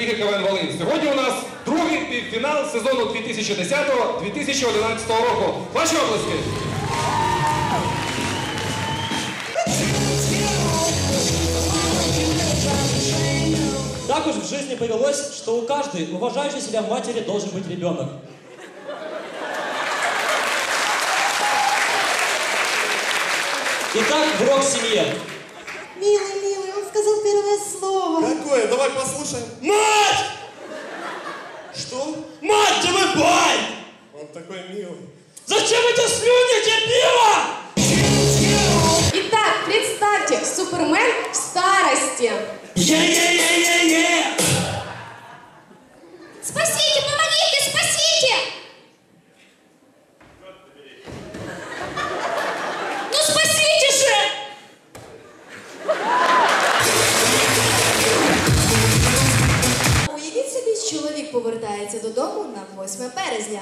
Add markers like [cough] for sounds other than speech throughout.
Ліги КВН Волинь. Сьогодні у нас другий півфінал сезону 2010-2011 року. Ваші обласки! Так уж в жизни повелось, что у каждой уважающей себя матери должен быть ребенок. Итак, урок в семье. Первое слово. Какое? Давай послушаем. Мать! Что? Мать тебе бай! Он такой милый. Зачем эти слюни, дебила? Итак, представьте, Супермен в старости. Е-е-е-е-е! 8 березня.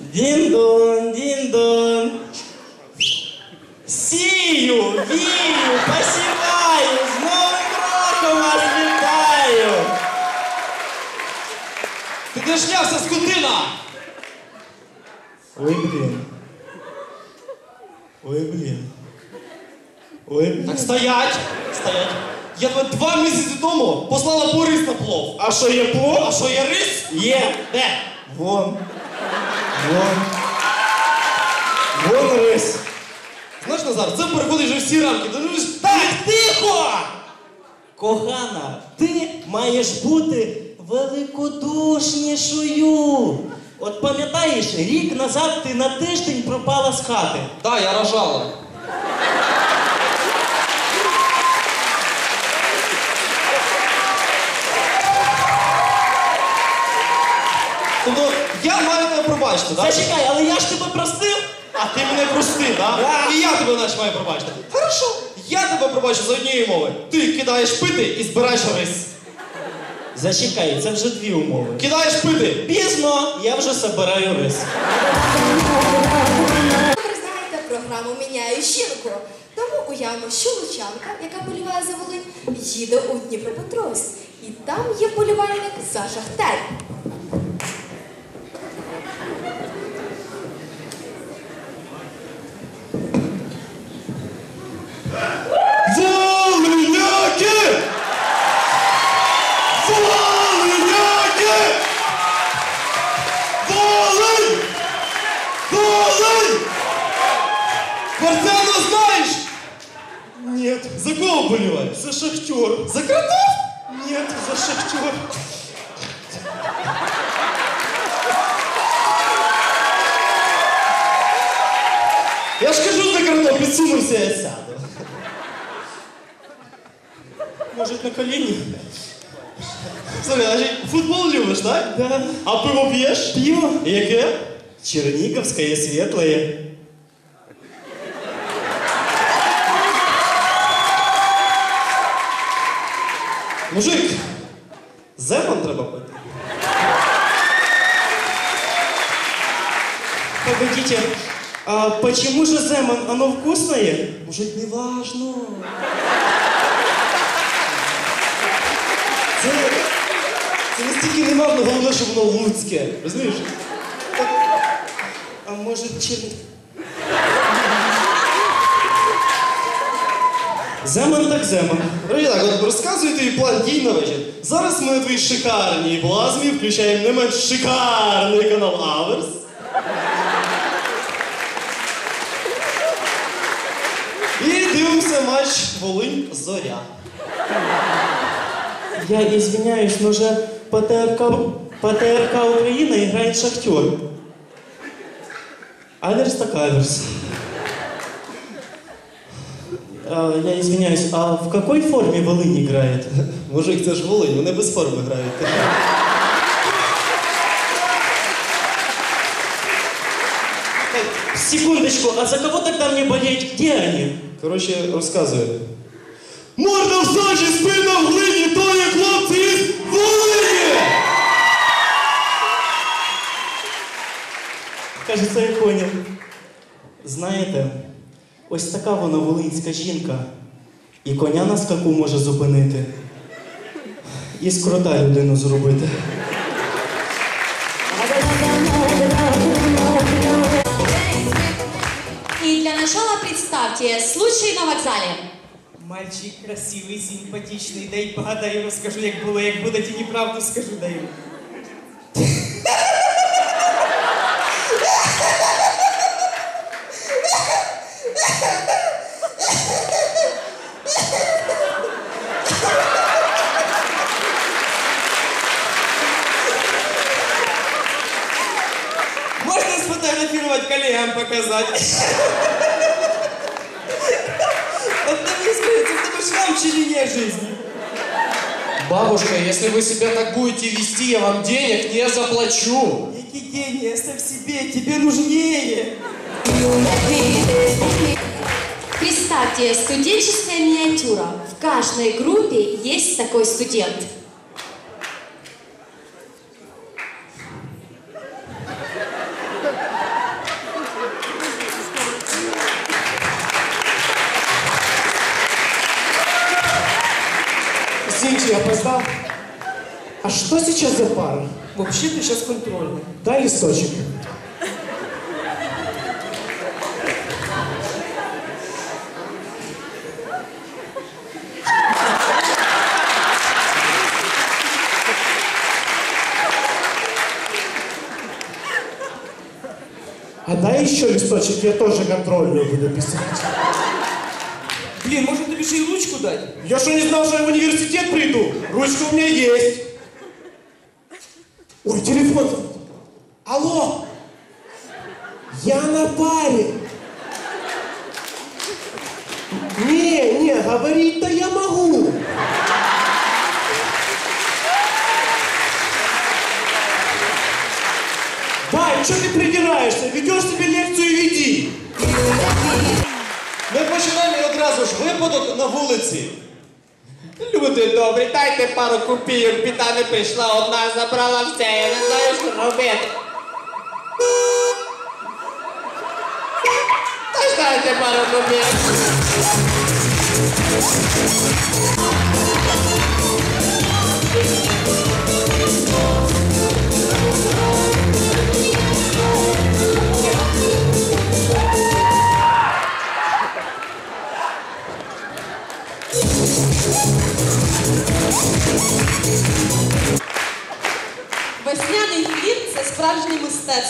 Дин-дон, дин-дон. Сію, вію, посіваю, з Новим роком вас вітаю. Ти де шлявся, скотина? Ой, блін. Ой, блін. Ой, блін. Так стоять. Стоять. Я тебе два місяці тому послала по рис на плов. А що є плов? А що є рис? Є. Де? Вон. Вон. Вон рис. Знаєш, Назар, це переходить вже всі рамки. Ти ж так, тихо! Кохана, ти маєш бути великодушнішою. От пам'ятаєш, рік назад ти на тиждень пропала з хати. Так, я рожала. Я маю тебе пробачити, так? Зачекай, але я ж тебе простив. А ти мене прости, так? Да. І я тебе наче маю пробачити. Хорошо. Я тебе пробачу за однієї мови. Ти кидаєш пити і збираєш рис. Зачекай, це вже дві умови. Кидаєш пити. Пізно, я вже собираю рис. Ви знаєте програму Міняю жінку. Тому уявимо, що Лучанка, яка боліває за Волинь, їде у Дніпропетровськ. І там є болівальник за Шахтар. За шахтер. За кротов? Нет, за шахтер. Я ж кажу за кротов, підсунувся я сяду. Може, на коліні? Слухай, а ще футбол любиш, так? Да. А пиво п'єш? Пиво? Яке? Черниговское светлое. Мужик, земан треба пити. Погодите, а почему же Земан? Оно вкусное? Мужик, не важно. Це, це настільки не важно, головне, щоб воно луцьке. Розумієш? А может чер... Земан так Земан. Дорогі так, от розказую тобі план дій на вечір. Зараз ми на твоїй шикарній плазмі включаємо не менш шикарний канал Аверс. І дивимося матч Волинь Зоря. Я извиняюсь, но же по ТРК, по ТРК Украина Шахтер. Аверс так Аверс. А, я извиняюсь, а в какой форме Волынь играет? [laughs] Мужик, це ж Волинь, вони без форми грають. Секундочку, а за кого тогда мне болеть? Где они? Коротше, розказую. Морда в сажі, спина в глині, то є хлопці із Волині! Кажется, я понял. Знаєте, Ось така вона волинська жінка. І коня на скаку може зупинити. І з крота людину зробити. И для начала представьте случай на вокзале. Мальчик красивий, симпатичний, дай погадаю, розкажу, як було, як будете неправду скажу, даю. Коллегам показать? Вот ты мне скажите, в тебе шрам чи линия жизни? Бабушка, если вы себя так будете вести, я вам денег не заплачу. Які деньги, оставь себе, тебе нужнее. Представьте, студенческая миниатюра. В каждой группе есть такой студент. Извините, я опоздал. А что сейчас за пара? Вообще-то сейчас контрольный. Дай листочек. А дай еще листочек, я тоже контрольную буду писать. Блин, может тобі ще й ручку дать? Я что, не знал, что я в университет приду? Ручка у меня есть. Ой, телефон. Алло. Я на паре. Не, не, говорить-то я могу. Вань, что ты придираешься? Ведешь себе лекцию и веди. Ми починаємо одразу ж випадок на вулиці. Люди добрі, дайте пару копійок, біда не прийшла, одна забрала все, я не знаю, що робити. Та ж дайте пару копійок.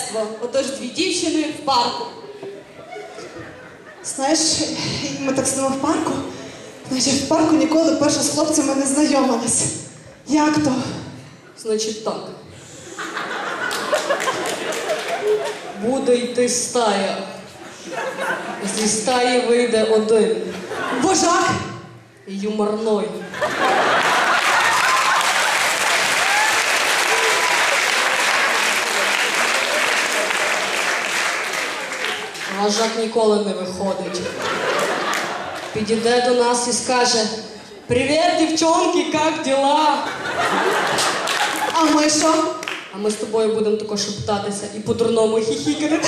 Мистецтво. Отож дві дівчини в парку. Знаєш, ми так сидимо в парку. Значить, в парку ніколи перша з хлопцями не знайомилась. Як то? Значить так. Буде йти стая. Зі стаї вийде один. Божак! Юморной. Вожак ніколи не виходить. Підійде до нас і скаже: Привіт, дівчонки, як діла? А ми що? А ми з тобою будемо тако шептатися і по-дурному хіхікати.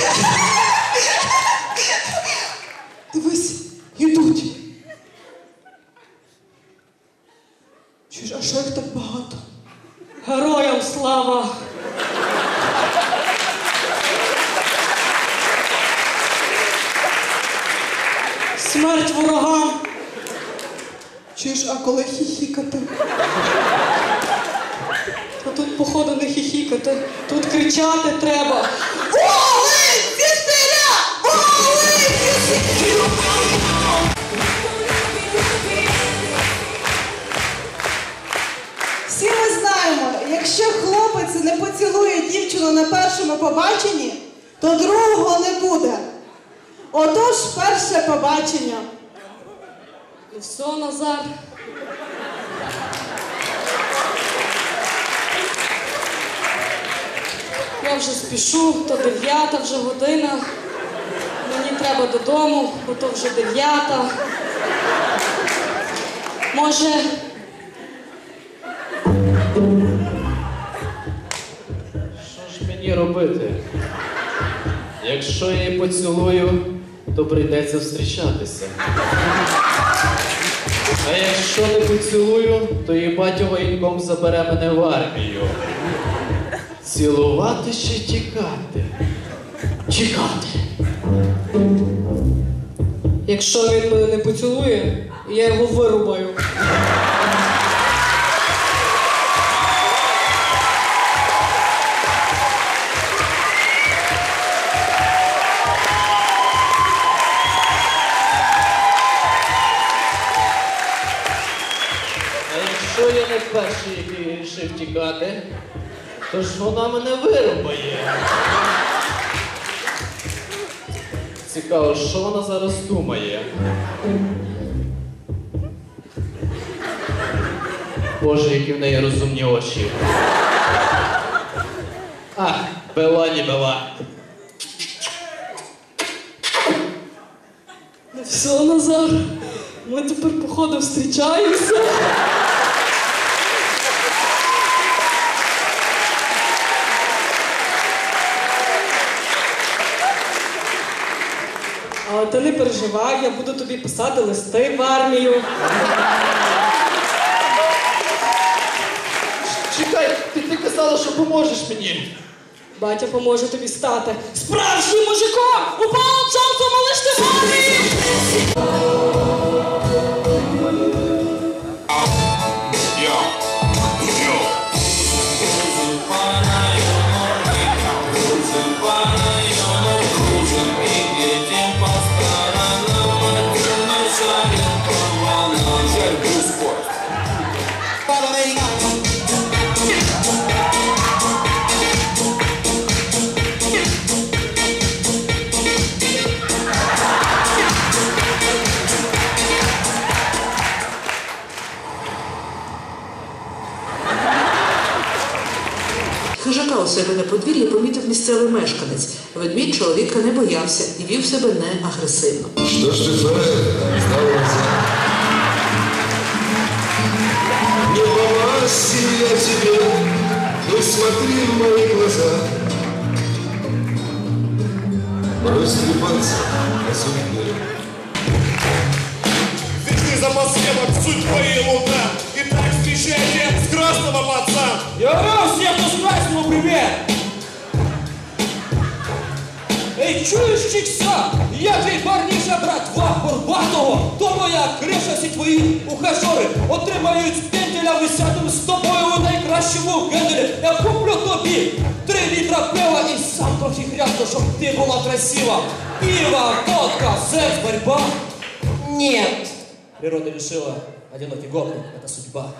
Дивись, йдуть. Чуєш, а що їх так багато? Героям слава! Смерть ворогам! Чуєш, а коли хіхікати? А тут, походу, не хіхікати, тут кричати треба. Всі ми знаємо, якщо хлопець не поцілує дівчину на першому побаченні, то другого не буде. Отож, перше побачення. Все, Назар. Я вже спішу, то дев'ята вже година. Мені треба додому, бо то вже дев'ята. Може, Що ж мені робити? Якщо я її поцілую, то прийдеться зустрічатися. А якщо не поцілую, то і їбать воєнком забере мене в армію. Цілувати чи тікати? Чекати. Якщо він мене не поцілує, я його вирубаю. Перший, вирішив тікати, то ж вона мене вирубає. Цікаво, що вона зараз думає? Боже, які в неї розумні очі. А, бела не бела. Все, Назар, ми тепер, походу, зустрічаємося. Але ти не переживай, я буду тобі писати листи в армію. Чекай, ти, ти казала, що поможеш мені. Батя поможе тобі стати справжнім мужиком! Упав часом, але ж ти в армії! Подвір'ї помітив місцевий мешканець. Ведмідь чоловіка не боявся і вів себе не агресивно. Что ж попасти я тебе, но смотри в мои глаза. Брось трепаться о Ей, чуєш, Чикса? Я твій парніша братва Горбатого, то моя криша всі твої ухажори отримають з пентеля, висядем з тобою у найкращому генделі. Я куплю тобі три літра пива і сам трохи хрясно, щоб ти була красива. Пиво, водка, секс, борьба. Нет. Природа решила, одинокий гопник – это судьба.